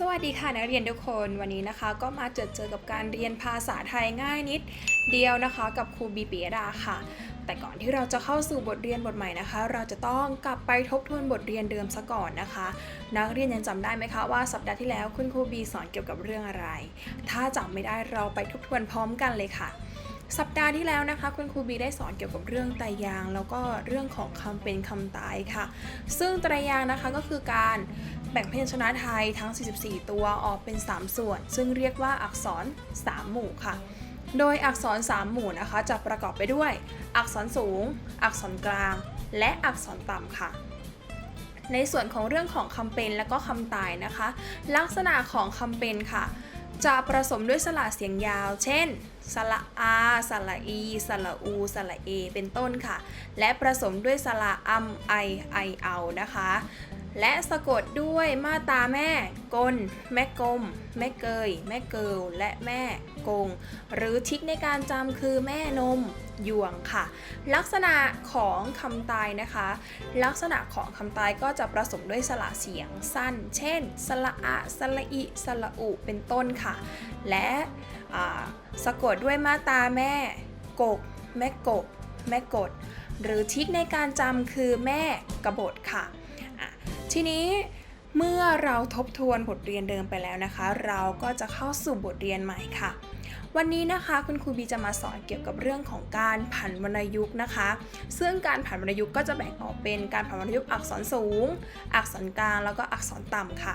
สวัสดีค่ะนักเรียนทุกคนวันนี้นะคะ ก็มาเจอเจอกับการเรียนภาษาไทยง่ายนิดเดียวนะคะ กับครูบีปิยดาค่ะ แต่ก่อนที่เราจะเข้าสู่บทเรียนบทใหม่นะคะ เราจะต้องกลับไปทบทวนบทเรียนเดิมซะก่อนนะคะ นักเรียนยังจำได้ไหมคะว่าสัปดาห์ที่แล้วคุณครูบีสอนเกี่ยวกับเรื่องอะไร ถ้าจำไม่ได้เราไปทบทวนพร้อมกันเลยค่ะสัปดาห์ที่แล้วนะคะ คุณครูบีได้สอนเกี่ยวกับเรื่องไตรยาง แล้วก็เรื่องของคำเป็นคำตายค่ะ ซึ่งไตรยางนะคะก็คือการ บ่งพยัญชนะไทยทั้ง 44 ตัวออกเป็น 3 ส่วน ซึ่งเรียกว่าอักษร 3 หมู่ค่ะ โดยอักษร 3 หมู่นะคะจะประกอบไปด้วย อักษรสูง อักษรกลาง และอักษรต่ำค่ะในส่วนของเรื่องของคำเป็นและก็คำตายนะคะ ลักษณะของคำเป็นค่ะ จะผสมด้วยสระเสียงยาว เช่น สระอาสระอี สระอู สระเอ เป็นต้นค่ะ และผสมด้วยสระอัมไอ ไอเอานะคะ และสะกดด้วยมาตาแม่กล แม่กลม แม่เกย แม่เกิลและแม่กง หรือทิกในการจำคือแม่นมหยวงค่ะ ลักษณะของคำตายนะคะ ลักษณะของคำตายก็จะผสมด้วยสระเสียงสั้น เช่น สระอะสระอิ สระอุ เป็นต้นค่ะ และสะกดด้วยมาตาแม่ กก แม่กบแม่กด หรือทิกในการจำคือแม่กบฏค่ะอะ ทีนี้เมื่อเราทบทวนบทเรียนเดิมไปแล้วนะคะ เราก็จะเข้าสู่บทเรียนใหม่ค่ะ วันนี้นะคะคุณครูบีจะมาสอนเกี่ยวกับเรื่องของการผันวรรณยุกต์นะคะ ซึ่งการผันวรรณยุกต์ก็จะแบ่งออกเป็นการผันวรรณยุกต์อักษรสูง อักษรกลางแล้วก็อักษรต่ำค่ะ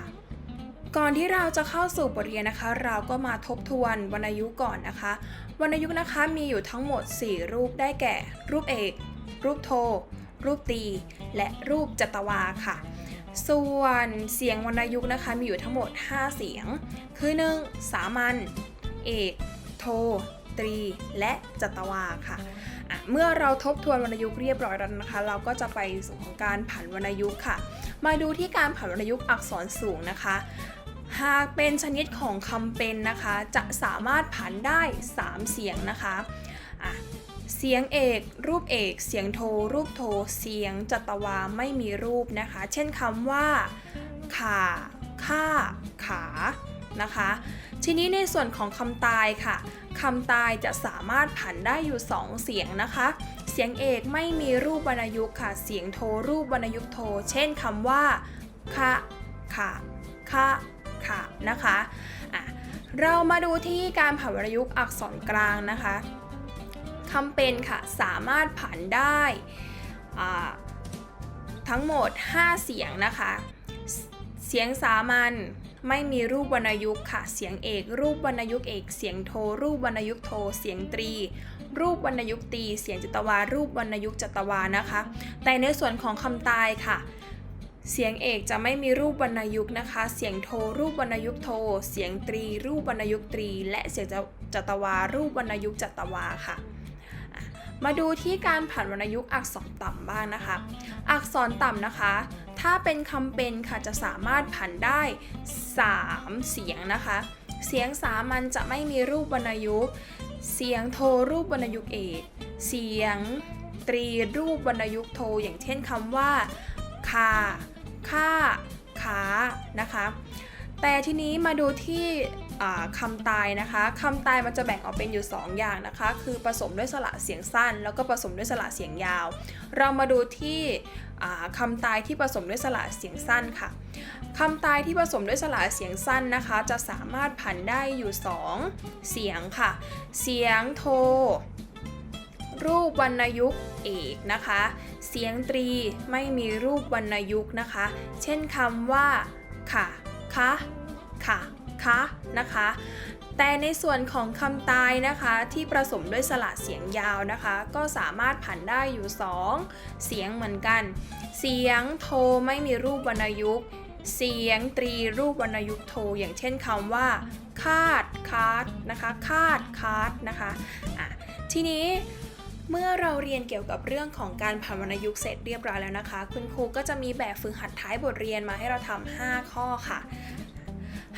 ก่อนที่เราจะเข้าสู่บทเรียนนะคะ เราก็มาทบทวนวรรณยุกต์ก่อนนะคะ วรรณยุกต์นะคะมีอยู่ทั้งหมด 4 รูปได้แก่ รูปเอก รูปโท รูปตี และรูปจัตวาค่ะ ส่วนเสียงวรรณยุกต์นะคะมีอยู่ทั้งหมด 5 เสียง คือ 1. สามัญ เอก โท ตรี และจัตวาค่ะะเมื่อเราทบทวนวรรณยุกต์เรียบร้อยแล้วนะคะ เราก็จะไปสู่ของการผันวรรณยุกต์ค่ะ มาดูที่การผันวรรณยุกต์อักษรสูงนะคะ หากเป็นชนิดของคำเป็นนะคะ จะสามารถผันได้ 3 เสียงนะคะะ เสียงเอก รูปเอก เสียงโท รูปโท เสียงจัตวาไม่มีรูปนะคะ เช่นคำว่า ขาค่าขานะคะ ทีนี้ในส่วนของคำตายค่ะคำตายจะสามารถผันได้อยู่ 2 เสียงนะคะ เสียงเอกไม่มีรูปวรรณยุกต์ค่ะ เสียงโทรูปวรรณยุกต์โท เช่นคำว่าคะค่ะคะค่ะนะคะะเรามาดูที่การผันวรรณยุกต์อักษรกลางนะคะ คำเป็นค่ะ สามารถผันได้ทั้งหมด 5 เสียงนะคะ เสียงสามัญไม่มีรูปวรรณยุกต์ค่ะ เสียงเอก รูปวรรณยุกต์เอก เสียงโท รูปวรรณยุกต์โท เสียงตรี รูปวรรณยุกต์ตีเสียงจัตวา รูปวรรณยุกต์จัตวานะคะ แต่ในส่วนของคำตายค่ะ เสียงเอกจะไม่มีรูปวรรณยุกต์นะคะ เสียงโท รูปวรรณยุกต์โท เสียงตรี รูปวรรณยุกต์ตรี และเสียงจัตวา รูปวรรณยุกต์จัตวาค่ะ มาดูที่การผันวรรณยุกต์อักษรต่ำบ้างนะคะ อักษรต่ำนะคะ ถ้าเป็นคำเป็นค่ะจะสามารถผันได้ 3 เสียงนะคะ เสียงสามัญจะไม่มีรูปวรรณยุกต์ เสียงโทรูปวรรณยุกต์เอก เสียงตรีรูปวรรณยุกต์โท อย่างเช่นคำว่าคาค่าขานะคะ แต่ทีนี้มาดูที่ คำตายนะคะคำตายมันจะแบ่งออกเป็นอยู่ 2 อย่างนะคะ คือผสมด้วยสระเสียงสั้น แล้วก็ผสมด้วยสระเสียงยาว เรามาดูที่คำตายที่ผสมด้วยสระเสียงสั้นค่ะคำตายที่ผสมด้วยสระเสียงสั้นนะคะ จะสามารถผันได้อยู่ 2 เสียงค่ะ เสียงโท รูปวรรณยุกต์เอกนะคะ เสียงตรีไม่มีรูปวรรณยุกต์นะคะ เช่นคำว่า ค่ะ คะ ค่ะ คะนะคะแต่ในส่วนของคำตายนะคะที่ผสมด้วยสระเสียงยาวนะคะ ก็สามารถผันได้อยู่ 2 เสียงเหมือนกัน เสียงโทไม่มีรูปวรรณยุกต์ เสียงตรีรูปวรรณยุกต์โท อย่างเช่นคำว่า คาดคาดนะคะคาดคาดนะคะะทีนี้เมื่อเราเรียนเกี่ยวกับเรื่องของการผันวรรณยุกต์เสร็จเรียบร้อยแล้วนะคะ คุณครูก็จะมีแบบฝึกหัดท้ายบทเรียนมาให้เราทำ5ข้อค่ะ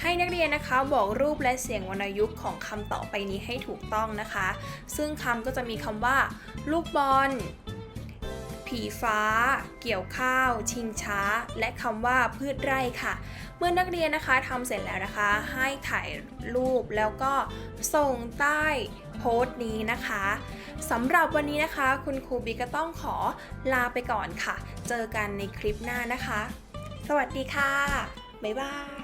ให้นักเรียนนะคะบอกรูปและเสียงวรรณยุกต์ของคำต่อไปนี้ให้ถูกต้องนะคะ ซึ่งคำก็จะมีคำว่า ลูกบอล ผีฟ้า เกี่ยวข้าว ชิงช้า และคำว่าพืชไร่ค่ะ เมื่อนักเรียนนะคะทำเสร็จแล้วนะคะ ให้ถ่ายรูปแล้วก็ส่งใต้โพสต์นี้นะคะสำหรับวันนี้นะคะ คุณครูบีก็ต้องขอลาไปก่อนค่ะ เจอกันในคลิปหน้านะคะ สวัสดีค่ะ บ๊ายบาย